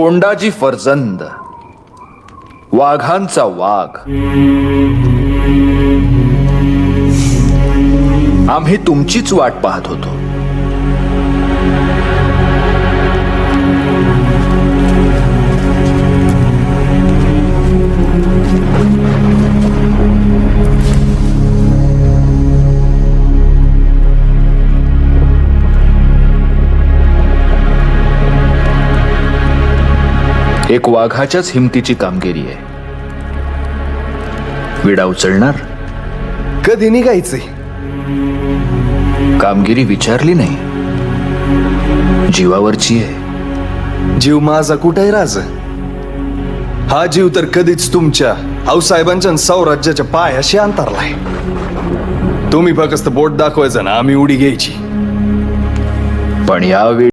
कोंडाजी फरजंद वाघांचा वाघ. आम्ही तुमचीच वाट पाहत होतो. एक वाघाच्याच हिमतीची कामगिरी आहे. विडा उचलणार? कधी निघायचंय कामगिरी विचारली नाही. जीवावरची आहे. जीव माझा कुठे राज. हा जीव तर कधीच तुमच्या आऊसाहेबांच्या आणि साम्राज्याच्या पायाशी अंतरलाय. तुम्ही फक्त बोट दाखवायचं ना आम्ही उडी घ्यायची. पण यावेळी